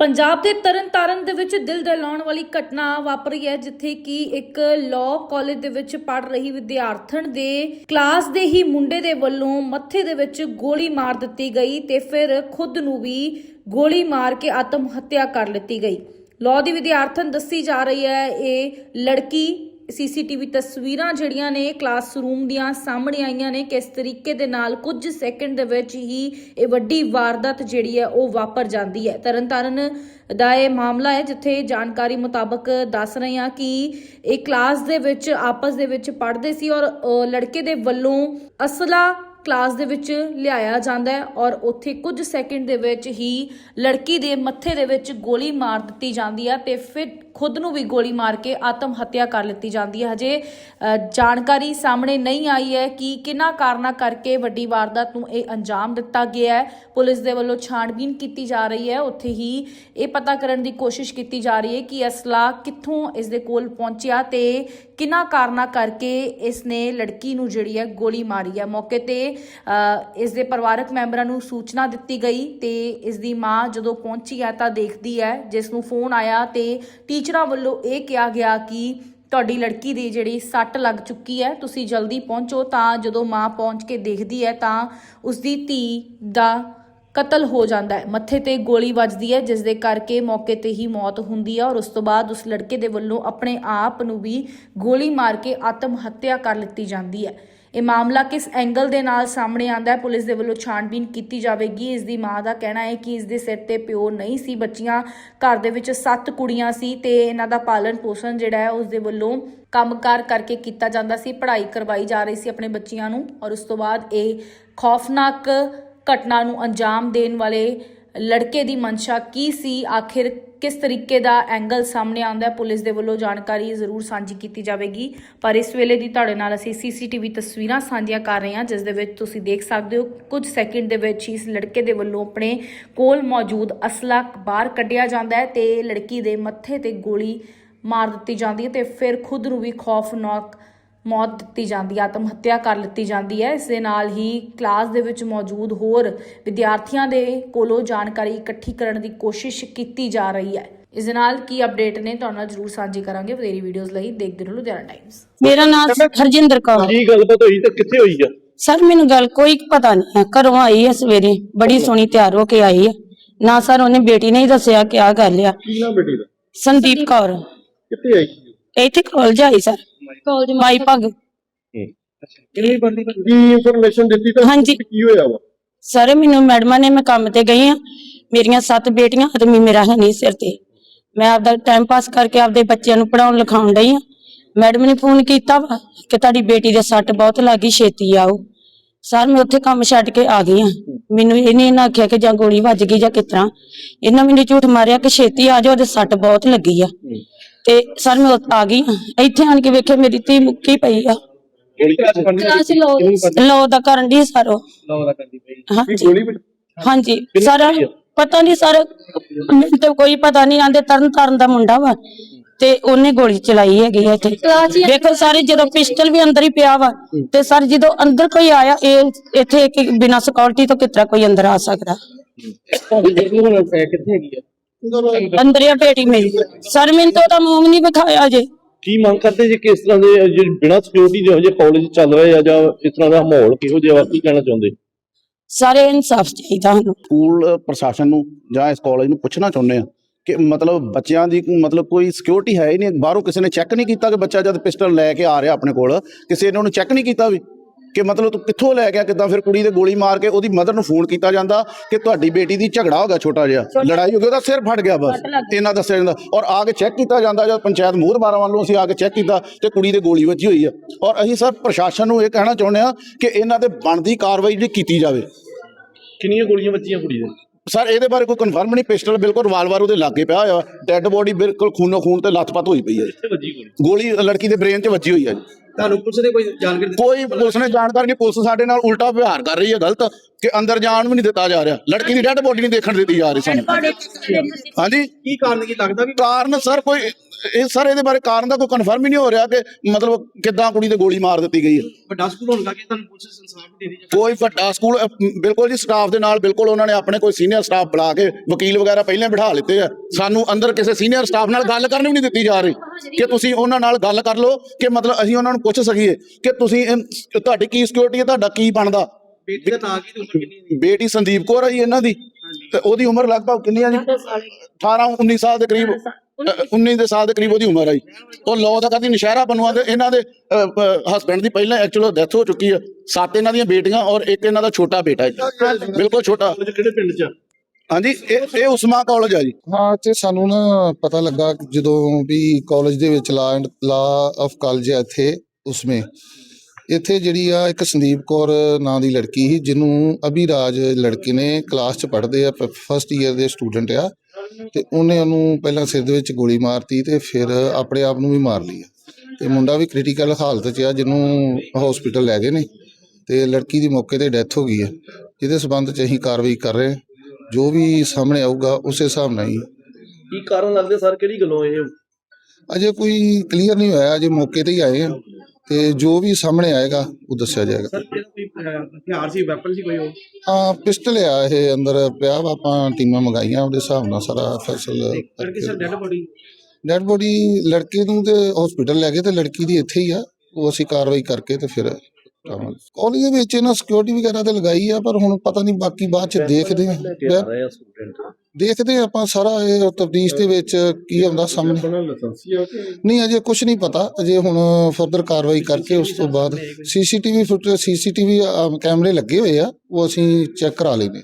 ਪੰਜਾਬ ਦੇ ਤਰਨਤਾਰਨ ਦੇ ਵਿੱਚ ਦਿਲ ਦਹਿਲਾਉਣ ਵਾਲੀ ਘਟਨਾ ਵਾਪਰੀ ਹੈ, ਜਿੱਥੇ ਕਿ ਇੱਕ ਲਾਅ ਕਾਲਜ ਦੇ ਵਿੱਚ ਪੜ ਰਹੀ ਵਿਦਿਆਰਥਣ ਦੇ ਕਲਾਸ ਦੇ ਹੀ ਮੁੰਡੇ ਦੇ ਵੱਲੋਂ ਮੱਥੇ ਦੇ ਵਿੱਚ ਗੋਲੀ ਮਾਰ ਦਿੱਤੀ ਗਈ ਤੇ ਫਿਰ ਖੁਦ ਨੂੰ ਵੀ ਗੋਲੀ ਮਾਰ ਕੇ ਆਤਮ ਹੱਤਿਆ ਕਰ ਲਿੱਤੀ ਗਈ। ਲਾਅ ਦੀ ਵਿਦਿਆਰਥਣ ਦੱਸੀ ਜਾ ਰਹੀ ਹੈ, ਇਹ ਲੜਕੀ ਸੀਸੀਟੀਵੀ ਤਸਵੀਰਾਂ ਜਿਹੜੀਆਂ ਨੇ ਕਲਾਸਰੂਮ ਦੀਆਂ ਸਾਹਮਣੇ ਆਈਆਂ ਨੇ, ਕਿਸ ਤਰੀਕੇ ਦੇ ਨਾਲ ਕੁਝ ਸੈਕਿੰਡ ਦੇ ਵਿੱਚ ਹੀ ਇਹ ਵੱਡੀ ਵਾਰਦਾਤ ਜਿਹੜੀ ਹੈ ਉਹ ਵਾਪਰ ਜਾਂਦੀ ਹੈ। ਤਰਨਤਾਰਨ ਦਾ ਇਹ ਮਾਮਲਾ ਹੈ, ਜਿੱਥੇ ਜਾਣਕਾਰੀ ਮੁਤਾਬਕ ਦੱਸ ਰਹੇ ਹਾਂ ਕਿ ਇਹ ਕਲਾਸ ਦੇ ਵਿੱਚ, ਆਪਸ ਦੇ ਵਿੱਚ ਪੜ੍ਹਦੇ ਸੀ ਔਰ ਲੜਕੇ ਦੇ ਵੱਲੋਂ ਅਸਲਾ ਕਲਾਸ ਦੇ ਵਿੱਚ ਲਿਆਇਆ ਜਾਂਦਾ ਹੈ ਔਰ ਉੱਥੇ ਕੁਝ ਸੈਕਿੰਡ ਦੇ ਵਿੱਚ ਹੀ ਲੜਕੀ ਦੇ ਮੱਥੇ ਦੇ ਵਿੱਚ ਗੋਲੀ ਮਾਰ ਦਿੱਤੀ ਜਾਂਦੀ ਹੈ ਤੇ ਫਿਰ ਖੁਦ ਨੂੰ ਵੀ ਗੋਲੀ ਮਾਰ ਕੇ ਆਤਮ ਹੱਤਿਆ ਕਰ ਲਿੱਤੀ ਜਾਂਦੀ ਹੈ। ਹਜੇ ਜਾਣਕਾਰੀ ਸਾਹਮਣੇ ਨਹੀਂ ਆਈ ਹੈ ਕਿ ਕਿਹਨਾਂ ਕਾਰਨਾਂ ਕਰਕੇ ਵੱਡੀ ਵਾਰਦਾਤ ਨੂੰ ਇਹ ਅੰਜਾਮ ਦਿੱਤਾ ਗਿਆ ਹੈ। ਪੁਲਿਸ ਦੇ ਵੱਲੋਂ ਛਾਣਬੀਨ ਕੀਤੀ ਜਾ ਰਹੀ ਹੈ। ਉੱਥੇ ਹੀ ਇਹ ਪਤਾ ਕਰਨ ਦੀ ਕੋਸ਼ਿਸ਼ ਕੀਤੀ ਜਾ ਰਹੀ ਹੈ ਕਿ ਅਸਲਾ ਕਿੱਥੋਂ ਇਸ ਦੇ ਕੋਲ ਪਹੁੰਚਿਆ ਤੇ ਕਿਹਨਾਂ ਕਾਰਨਾਂ ਕਰਕੇ ਇਸ ਨੇ ਲੜਕੀ ਨੂੰ ਜਿਹੜੀ ਹੈ ਗੋਲੀ ਮਾਰੀ ਹੈ। ਮੌਕੇ ਤੇ ਅ, ਇਸ ਦੇ ਪਰਿਵਾਰਕ ਮੈਂਬਰਾਂ ਨੂੰ ਸੂਚਨਾ ਦਿੱਤੀ ਗਈ ਤੇ ਇਸ ਦੀ ਮਾਂ ਜਦੋਂ ਪਹੁੰਚੀ ਹੈ ਤਾਂ ਦੇਖਦੀ ਹੈ ਜਿਸ ਨੂੰ ਫੋਨ ਆਇਆ ਤੇ ਟੀਚਰਾਂ ਵੱਲੋਂ ਇਹ ਕਿਹਾ ਗਿਆ ਕਿ ਤੁਹਾਡੀ ਲੜਕੀ ਦੀ ਜਿਹੜੀ ਸੱਟ ਲੱਗ ਚੁੱਕੀ ਹੈ, ਤੁਸੀਂ ਜਲਦੀ ਪਹੁੰਚੋ ਤਾਂ ਜਦੋਂ ਮਾਂ ਪਹੁੰਚ ਕੇ ਦੇਖਦੀ ਹੈ ਤਾਂ ਉਸ ਦੀ ਧੀ ਦਾ ਕਤਲ ਹੋ ਜਾਂਦਾ ਹੈ। ਮੱਥੇ ਤੇ ਗੋਲੀ ਵੱਜਦੀ ਹੈ ਜਿਸ ਦੇ ਕਰਕੇ ਮੌਕੇ ਤੇ ਹੀ ਮੌਤ ਹੁੰਦੀ ਹੈ ਔਰ ਉਸ ਤੋਂ ਬਾਅਦ ਉਸ ਲੜਕੇ ਦੇ ਵੱਲੋਂ ਆਪਣੇ ਆਪ ਨੂੰ ਵੀ ਗੋਲੀ ਮਾਰ ਕੇ ਆਤਮ ਹੱਤਿਆ ਕਰ ਲਿੱਤੀ ਜਾਂਦੀ ਹੈ। ਇਹ ਮਾਮਲਾ ਕਿਸ ਐਂਗਲ ਦੇ ਨਾਲ ਸਾਹਮਣੇ ਆਂਦਾ ਹੈ, ਪੁਲਿਸ ਦੇ ਵੱਲੋਂ ਛਾਣਬੀਨ ਕੀਤੀ ਜਾਵੇਗੀ। ਇਸ ਦੀ ਮਾਂ ਦਾ ਕਹਿਣਾ ਹੈ ਕਿ ਇਸ ਦੇ ਸਿਰ ਤੇ ਪਿਓ ਨਹੀਂ ਸੀ, ਬੱਚੀਆਂ ਘਰ ਦੇ ਵਿੱਚ ਸੱਤ ਕੁੜੀਆਂ ਸੀ ਤੇ ਇਹਨਾਂ ਦਾ ਪਾਲਣ ਪੋਸ਼ਣ ਜਿਹੜਾ ਹੈ, ਉਸ ਦੇ ਵੱਲੋਂ ਕੰਮਕਾਰ ਕਰਕੇ ਕੀਤਾ ਜਾਂਦਾ ਸੀ, ਪੜ੍ਹਾਈ ਕਰਵਾਈ ਜਾ ਰਹੀ ਸੀ ਆਪਣੇ ਬੱਚਿਆਂ ਨੂੰ ਔਰ ਉਸ ਤੋਂ ਬਾਅਦ ਇਹ ਖੌਫਨਾਕ ਘਟਨਾ ਨੂੰ ਅੰਜਾਮ ਦੇਣ ਵਾਲੇ ਲੜਕੇ ਦੀ ਮਨਸ਼ਾ ਕੀ ਸੀ? ਆਖਿਰ ਕਿਸ ਤਰੀਕੇ ਦਾ ਐਂਗਲ ਸਾਹਮਣੇ ਆਉਂਦਾ ਹੈ, ਪੁਲਿਸ ਦੇ ਵੱਲੋਂ ਜਾਣਕਾਰੀ ਜ਼ਰੂਰ ਸਾਂਝੀ ਕੀਤੀ ਜਾਵੇਗੀ। ਪਰ ਇਸ ਵੇਲੇ ਦੀ ਤੁਹਾਡੇ ਨਾਲ ਅਸੀਂ ਸੀਸੀਟੀਵੀ ਤਸਵੀਰਾਂ ਸਾਂਝੀਆਂ ਕਰ ਰਹੇ ਹਾਂ, ਜਿਸ ਦੇ ਵਿੱਚ ਤੁਸੀਂ ਦੇਖ ਸਕਦੇ ਹੋ, ਕੁਝ ਸੈਕਿੰਡ ਦੇ ਵਿੱਚ ਹੀ ਇਸ ਲੜਕੇ ਦੇ ਵੱਲੋਂ ਆਪਣੇ ਕੋਲ ਮੌਜੂਦ ਅਸਲਾ ਬਾਹਰ ਕੱਢਿਆ ਜਾਂਦਾ ਹੈ ਤੇ ਲੜਕੀ ਦੇ ਮੱਥੇ ਤੇ ਗੋਲੀ ਮਾਰ ਦਿੱਤੀ ਜਾਂਦੀ ਹੈ ਤੇ ਫਿਰ ਖੁਦ ਨੂੰ ਵੀ ਖੌਫਨਾਕ ਮੌਤ ਦਿੱਤੀ ਜਾਂਦੀ ਆਤਮ ਹੱਤਿਆ ਕਰ ਲਿੱਤੀ ਜਾਂਦੀ ਹੈ ਇਸ ਦੇ ਨਾਲ ਹੀ ਕਲਾਸ ਦੇ ਵਿੱਚ ਮੌਜੂਦ ਹੋਰ ਵਿਦਿਆਰਥੀਆਂ ਦੇ ਕੋਲੋਂ ਜਾਣਕਾਰੀ ਇਕੱਠੀ ਕਰਨ ਦੀ ਕੋਸ਼ਿਸ਼ ਕੀਤੀ ਜਾ ਰਹੀ ਹੈ। ਇਸ ਦੇ ਨਾਲ ਕੀ ਅਪਡੇਟ ਨੇ ਤੁਹਾਡੇ ਨਾਲ ਜਰੂਰ ਸਾਂਝੀ ਕਰਾਂਗੇ ਵਧੇਰੀ ਵੀਡੀਓਜ਼ ਲਈ। ਦੇਖਦੇ ਰਹੋ ਲੁਧਿਆਣਾ ਟਾਈਮਸ ਮੇਰਾ ਨਾਮ ਹਰਜਿੰਦਰ ਕੌਰ। ਕੀ ਗੱਲਬਾਤ ਹੋਈ ਤੇ ਕਿੱਥੇ ਹੋਈ ਆ? ਸਰ ਮੈਨੂੰ ਗੱਲ ਕੋਈ ਪਤਾ ਨਹੀਂ ਹੈ। ਘਰੋਂ ਆਈ ਹੈ ਸਵੇਰੇ ਬੜੀ ਸੋਹਣੀ ਤਿਆਰ ਹੋ ਕੇ ਆਈ ਹੈ। ਨਾ ਸਰ ਉਹਨੇ ਬੇਟੀ ਨੇ ਹੀ ਦੱਸਿਆ ਕਿ ਆ ਗੱਲ ਆ। ਕੀ ਨਾਮ ਬੇਟੀ ਦਾ? ਸੰਦੀਪ ਕੌਰ। ਕਿੱਥੇ ਆਈ ਇੱਥੇ ਕਾਲਜ ਆਈ ਸਰ। ਕਾਲਜ ਮਾਈ ਭਗ। ਕਿੰਨੀ ਬੰਦੀ ਕੀ ਇਨਫੋਰਮੇਸ਼ਨ ਦਿੱਤੀ ਤਾਂ ਹਾਂਜੀ। ਕੀ ਹੋਇਆ ਵਾ? ਸਰ ਮੈਨੂੰ ਮੈਡਮਾਂ ਨੇ ਮੈਂ ਕੰਮ ਤੇ ਗਈ ਆ। ਮੇਰੀਆਂ ਸੱਤ ਬੇਟੀਆਂ ਆਦਮੀ ਮੇਰਾ ਹੈ ਨਹੀਂ ਸਿਰ ਤੇ। ਮੈਂ ਆਪਦਾ ਟਾਈਮ ਪਾਸ ਕਰਕੇ ਆਪਦੇ ਬੱਚਿਆਂ ਨੂੰ ਪੜਾਉਣ ਲਿਖਾਉਣ ਡਈ ਆ। ਮੈਡਮ ਨੇ ਫੋਨ ਕੀਤਾ ਵਾ ਕਿ ਤੁਹਾਡੀ ਬੇਟੀ ਦੇ ਸੱਟ ਬਹੁਤ ਲੱਗੀ ਛੇਤੀ ਆਓ। ਸਰ ਮੈਂ ਉੱਥੇ ਕੰਮ ਛੱਡ ਕੇ ਆ ਗਈ ਆ। ਮੈਨੂੰ ਇਹਨੇ ਨਾ ਆਖਿਆ ਕਿ ਜਾਂ ਗੋਲੀ ਵੱਜ ਗਈ ਜਾਂ ਕਿਸ ਤਰ੍ਹਾਂ। ਇਹਨਾਂ ਮੈਨੂੰ ਝੂਠ ਮਾਰਿਆ ਕਿ ਛੇਤੀ ਆ ਜਾਓ ਉਹਦੇ ਸੱਟ ਬਹੁਤ ਲੱਗੀ ਆ। ਤੇ ਸਰ ਮੈਂ ਉੱਥੇ ਆ ਗਈ ਆ। ਇੱਥੇ ਆਣ ਕੇ ਵੇਖਿਆ ਮੇਰੀ ਧੀ ਮੁੱਕੀ ਪਈ ਆ। ਲੋ ਦਾ ਕਰਨ ਦੀ ਸਰ ਉਹ। ਹਾਂਜੀ। ਸਰ? ਪਤਾ ਨਹੀਂ ਸਰ ਮੈਨੂੰ ਤੇ ਕੋਈ ਪਤਾ ਨਹੀਂ ਆਂਦੇ ਤਰਨ ਤਾਰਨ ਦਾ ਮੁੰਡਾ ਵਾ। ਤੇ ਉਹਨੇ ਗੋਲੀ ਚਲਾਈ ਹੈਗੀ ਆ ਇੱਥੇ। ਦੇਖੋ ਸਾਰੇ ਜਦੋਂ ਪਿਸਟਲ ਵੀ ਅੰਦਰ ਹੀ ਪਿਆ ਵਾ ਤੇ ਸਰ ਜਦੋਂ ਅੰਦਰ ਕੋਈ ਆਇਆ ਇਹ ਇੱਥੇ ਇੱਕ ਬਿਨਾ ਸਿਕਿਉਰਿਟੀ ਤੋਂ ਕਿਤਰਾ ਕੋਈ ਅੰਦਰ ਆ ਸਕਦਾ। ਕਿੱਥੇ ਹੈਗੀ ਅੰਦਰ ਹੀ ਆ ਬੇਟੀ ਮੇਰੀ। ਸਰ ਮੈਨੂੰ ਤਾਂ ਉਹਦਾ ਮੂੰਹ ਨਹੀਂ ਵਿਖਾਇਆ ਜੇ ਕੀ ਮੰਗ ਕਰਦੇ ਜੀ ਕਿਸ ਤਰ੍ਹਾਂ ਦੇ ਬਿਨਾਂ ਸਿਕਿਉਰਿਟੀ ਜਿਹੋ ਜਿਹੇ ਕਾਲਜ ਚੱਲ ਰਹੇ ਆ ਜਾਂ ਇਸ ਤਰ੍ਹਾਂ ਦਾ ਮਾਹੌਲ ਕਿਹੋ ਜਿਹਾ ਵਾ ਕੀ ਕਹਿਣਾ ਚਾਹੁੰਦੇ? ਸਾਰੇ ਇਨਸਾਫ ਚਾਹੀਦਾ ਸਾਨੂੰ। ਸਕੂਲ ਪ੍ਰਸ਼ਾਸਨ ਨੂੰ ਜਾਂ ਇਸ ਕਾਲਜ ਨੂੰ ਪੁੱਛਣਾ ਚਾਹੁੰਦੇ ਆ। ਕਿ ਮਤਲਬ ਬੱਚਿਆਂ ਦੀ ਮਤਲਬ ਕੋਈ ਸਿਕਿਉਰਿਟੀ ਹੈ ਹੀ ਨਹੀਂ ਬਾਹਰੋਂ ਕਿਸੇ ਨੇ ਚੈੱਕ ਨਹੀਂ ਕੀਤਾ ਕਿ ਬੱਚਾ ਜਦ ਪਿਸਟਲ ਲੈ ਕੇ ਆ ਰਿਹਾ ਆਪਣੇ ਕੋਲ ਕਿਸੇ ਨੇ ਉਹਨੂੰ ਚੈੱਕ ਨਹੀਂ ਕੀਤਾ ਵੀ ਕਿ ਮਤਲਬ ਤੂੰ ਕਿੱਥੋਂ ਲੈ ਗਿਆ ਕਿੱਦਾਂ ਫਿਰ ਕੁੜੀ ਦੇ ਗੋਲੀ ਮਾਰ ਕੇ ਉਹਦੀ ਮਦਰ ਨੂੰ ਫੋਨ ਕੀਤਾ ਜਾਂਦਾ ਕਿ ਤੁਹਾਡੀ ਬੇਟੀ ਦੀ ਝਗੜਾ ਹੋ ਗਿਆ ਛੋਟਾ ਜਿਹਾ ਲੜਾਈ ਹੋ ਗਈ ਉਹਦਾ ਸਿਰ ਫਟ ਗਿਆ ਬਸ ਇਹਨਾਂ ਦੱਸਿਆ ਜਾਂਦਾ ਔਰ ਆ ਕੇ ਚੈੱਕ ਕੀਤਾ ਜਾਂਦਾ ਜਦ ਪੰਚਾਇਤ ਮੂਹਰਬਾਰਾਂ ਵੱਲੋਂ ਅਸੀਂ ਆ ਕੇ ਚੈੱਕ ਕੀਤਾ ਤੇ ਕੁੜੀ ਦੇ ਗੋਲੀ ਵੱਜੀ ਹੋਈ ਆ। ਔਰ ਅਸੀਂ ਸਰ ਪ੍ਰਸ਼ਾਸਨ ਨੂੰ ਇਹ ਕਹਿਣਾ ਚਾਹੁੰਦੇ ਆ ਕਿ ਇਹਨਾਂ ਤੇ ਬਣਦੀ ਕਾਰਵਾਈ ਜਿਹੜੀ ਕੀਤੀ ਜਾਵੇ। ਕਿੰਨੀਆਂ ਗੋਲੀਆਂ ਵੱਜੀਆਂ ਕੁੜੀ ਦੇ? ਸਰ ਇਹਦੇ ਬਾਰੇ ਕੋਈ ਕਨਫਰਮ ਨਹੀਂ ਪਿਸਟਲ ਬਿਲਕੁਲ ਰਿਵਾਲਵਰ ਉਹਦੇ ਲਾਗੇ ਪਿਆ ਹੋਇਆ। ਡੈੱਡ ਬੋਡੀ ਬਿਲਕੁਲ ਖੂਨੋ ਖੂਨ ਤੇ ਲੱਥਪੱਥ ਹੋਈ ਪਈ ਹੈ। ਗੋਲੀ। ਗੋਲੀ ਲੜਕੀ ਦੇ ਬ੍ਰੇਨ 'ਚ ਵੱਜੀ ਹੋਈ ਹੈ ਜੀ। ਤੁਹਾਨੂੰ ਪੁਲਿਸ ਨੇ ਕੋਈ ਜਾਣਕਾਰੀ ਦਿੱਤੀ? ਕੋਈ ਪੁਲਿਸ ਨੇ ਜਾਣਕਾਰੀ ਨਹੀਂ ਪੁਲਿਸ ਸਾਡੇ ਨਾਲ ਉਲਟਾ ਵਿਵਹਾਰ ਕਰ ਰਹੀ ਹੈ ਗਲਤ ਕਿ ਅੰਦਰ ਜਾਣ ਵੀ ਨਹੀਂ ਦਿੱਤਾ ਜਾ ਰਿਹਾ। ਲੜਕੀ ਦੀ ਡੈੱਡ ਬੋਡੀ ਨਹੀਂ ਦੇਖਣ ਦਿੱਤੀ ਜਾ ਰਹੀ ਸਾਨੂੰ। ਹਾਂਜੀ? ਕੀ ਕਾਰਨ ਕੀ ਲੱਗਦਾ ਵੀ ਕਾਰਨ ਸਰ ਕੋਈ ਇਹ ਸਰ ਇਹਦੇ ਬਾਰੇ ਕਾਰਨ ਦਾ ਕੋਈ ਕਨਫਰਮ ਹੀ ਨਹੀਂ ਹੋ ਰਿਹਾ ਕਿ ਮਤਲਬ ਕਿੱਦਾਂ ਕੁੜੀ ਤੇ ਗੋਲੀ ਮਾਰ ਦਿੱਤੀ ਗਈ ਹੈ। ਵੱਡਾ ਸਕੂਲ ਹੋਣ ਕਰਕੇ ਤੁਹਾਨੂੰ ਪੁਲਿਸ ਇਨਸਾਫ ਦੇ ਰਹੀ ਕੋਈ ਵੱਡਾ ਸਕੂਲ ਬਿਲਕੁਲ ਜੀ ਸਟਾਫ ਦੇ ਨਾਲ ਬਿਲਕੁਲ ਉਹਨਾਂ ਨੇ ਆਪਣੇ ਕੋਈ ਸੀਨੀਅਰ ਸਟਾਫ ਬੁਲਾ ਕੇ ਵਕੀਲ ਵਗੈਰਾ ਪਹਿਲਾਂ ਬਿਠਾ ਲਿੱਤੇ ਆ। ਸਾਨੂੰ ਅੰਦਰ ਕਿਸੇ ਸੀਨੀਅਰ ਸਟਾਫ ਨਾਲ ਗੱਲ ਕਰਨ ਵੀ ਨਹੀਂ ਦਿੱਤੀ ਜਾ ਰਹੀ। ਕਿ ਤੁਸੀਂ ਉਹਨਾਂ ਨਾਲ ਗੱਲ ਕਰ ਲਓ ਕਿ ਮਤਲਬ ਅਸੀਂ ਉਹਨਾਂ ਨੂੰ ਪੁੱਛ ਸਕੀਏ ਕਿ ਤੁਸੀਂ ਇਹ- ਤੁਹਾਡੀ ਕੀ ਸਿਕਿਉਰਿਟੀ ਹੈ ਤੁਹਾਡਾ ਕੀ ਬਣਦਾ? ਬੇਟੀ ਦਾ ਨਾਂ ਕੀ ਤੇ ਉਮਰ ਕਿੰਨੀ ਹੈ ਬੇਟੀ ਸੰਦੀਪ ਕੌਰ ਹੈ ਜੀ ਇਹਨਾਂ ਦੀ। ਤੇ ਉਹਦੀ ਉਮਰ ਲਗਭਗ ਕਿੰਨੀ ਹੈ ਜੀ 18 19 ਸਾਲ ਦੇ ਕਰੀਬ ਅ, 19 ਦੇ ਸਾਲ ਦੇ ਕਰੀਬ ਉਹਦੀ ਉਮਰ ਹੈ ਜੀ। ਉਹ ਲਾਅ ਦਾ ਕਰਦੀ ਨਸ਼ਹਿਰਾ ਬਣਵਾ ਦੇ ਇਹਨਾਂ ਦੇ ਹਸਬੰਡ ਦੀ ਪਹਿਲਾਂ ਐਕਚੁਅਲ ਡੈਥ ਹੋ ਚੁੱਕੀ ਹੈ ਸੱਤ ਇਹਨਾਂ ਦੀਆਂ ਬੇਟੀਆਂ ਔਰ ਇੱਕ ਇਹਨਾਂ ਦਾ ਛੋਟਾ ਬੇਟਾ ਹੈ। ਜੀ ਬਿਲਕੁਲ ਛੋਟਾ। ਕਿਹੜੇ ਪਿੰਡ 'ਚ ਹਾਂਜੀ, ਇਹ ਇਹ ਉਸਮਾ ਕਾਲਜ ਆ ਜੀ। ਹਾਂ, ਤੇ ਸਾਨੂੰ ਨਾ ਪਤਾ ਲੱਗਾ ਕਿ ਜਦੋਂ ਵੀ ਕਾਲਜ ਦੇ ਵਿੱਚ law and law of college ਹੈ ਇੱਥੇ, ਉਸਮੇ। ਇੱਥੇ ਜਿਹੜੀ ਆ, ਇੱਕ ਸੰਦੀਪ ਕੌਰ ਨਾਂ ਦੀ ਲੜਕੀ ਸੀ, ਜਿਹਨੂੰ ਅਭਿਰਾਜ ਲੜਕੇ ਨੇ ਕਲਾਸ 'ਚ ਪੜ੍ਹਦੇ ਆ ਫਸਟ ਈਅਰ ਦੇ ਸਟੂਡੈਂਟ ਆ। ਤੇ ਉਹਨੇ ਉਹਨੂੰ ਪਹਿਲਾਂ ਸਿਰ ਦੇ ਵਿੱਚ ਗੋਲੀ ਮਾਰਤੀ ਤੇ ਫਿਰ ਆਪਣੇ ਆਪ ਨੂੰ ਵੀ ਮਾਰ ਲਈ ਆ। ਤੇ ਮੁੰਡਾ ਵੀ ਕ੍ਰਿਟੀਕਲ ਹਾਲਤ 'ਚ ਆ, ਜਿਹਨੂੰ ਹਸਪੀਟਲ ਲੈ ਗਏ ਨੇ। ਤੇ ਲੜਕੀ ਦੀ ਮੌਕੇ ਤੇ ਡੈਥ ਹੋ ਗਈ ਹੈ ਜਿਹਦੇ ਸਬੰਧ 'ਚ ਅਸੀਂ ਕਾਰਵਾਈ ਕਰ ਰਹੇ ਹਾਂ। ਜੋ ਵੀ ਸਾਹਮਣੇ ਆਊਗਾ ਉਸੇ ਹਿਸਾਬ ਨਾਲ ਹੀ ਕੀ ਕਾਰਨ ਲੱਗਦੇ ਸਰ? ਕਿਹੜੀ ਗੱਲੋਂ ਇਹ? ਅਜੇ ਕੋਈ ਕਲੀਅਰ ਨਹੀਂ ਹੋਇਆ ਅਜੇ ਮੌਕੇ ਤੇ ਹੀ ਆਏ ਆ। ਤੇ ਜੋ ਵੀ ਸਾਹਮਣੇ ਆਏਗਾ ਉਹ ਦੱਸਿਆ ਜਾਏਗਾ। ਸਰ ਕਿਹੜਾ ਕੋਈ ਅਹ, ਹਥਿਆਰ ਸੀ ਵੈਪਨ ਸੀ ਕੋਈ ਉਹ? ਹਾਂ ਪਿਸਟਲ ਆ ਇਹ ਅੰਦਰ ਪਿਆ ਵਾ ਆਪਾਂ ਟੀਮਾਂ ਮੰਗਾਈਆਂ ਉਹਦੇ ਹਿਸਾਬ ਨਾਲ ਸਾਰਾ ਫੈਸਲ ਲੜਕੀ sir dead body dead body ਲੜਕੇ ਨੂੰ ਤੇ ਹਸਪੀਟਲ ਲੈ ਗਏ ਤੇ ਲੜਕੀ ਦੀ ਇੱਥੇ ਹੀ ਆ। ਉਹ ਅਸੀਂ ਕਾਰਵਾਈ ਕਰਕੇ ਤੇ ਫਿਰ ਕਰਾਂਗੇ ਕਾਲਜ ਦੇ ਵਿੱਚ ਇਹਨਾਂ ਸਿਕਿਉਰਿਟੀ ਵਗੈਰਾ ਤੇ ਲਗਾਈ ਆ ਪਰ ਹੁਣ ਪਤਾ ਨਹੀਂ ਬਾਕੀ ਬਾਅਦ ਚ ਦੇਖਦੇ ਆ ਦੇਖਦੇ ਆ ਆਪਾਂ ਸਾਰਾ ਇਹ ਤਫਤੀਸ਼ ਦੇ ਵਿੱਚ ਕੀ ਆਉਂਦਾ ਸਾਹਮਣੇ। ਨਹੀਂ ਅਜੇ ਕੁਝ ਨਹੀਂ ਪਤਾ। ਅਜੇ ਹੁਣ ਫਰਦਰ ਕਾਰਵਾਈ ਕਰਕੇ ਉਸ ਤੋਂ ਬਾਅਦ ਸੀਸੀਟੀਵੀ ਫੁਟੇਜ ਸੀਸੀਟੀਵੀ ਕੈਮਰੇ ਲੱਗੇ ਹੋਏ ਆ ਉਹ ਅਸੀਂ ਚੈੱਕ ਕਰਾ ਲੈਨੇ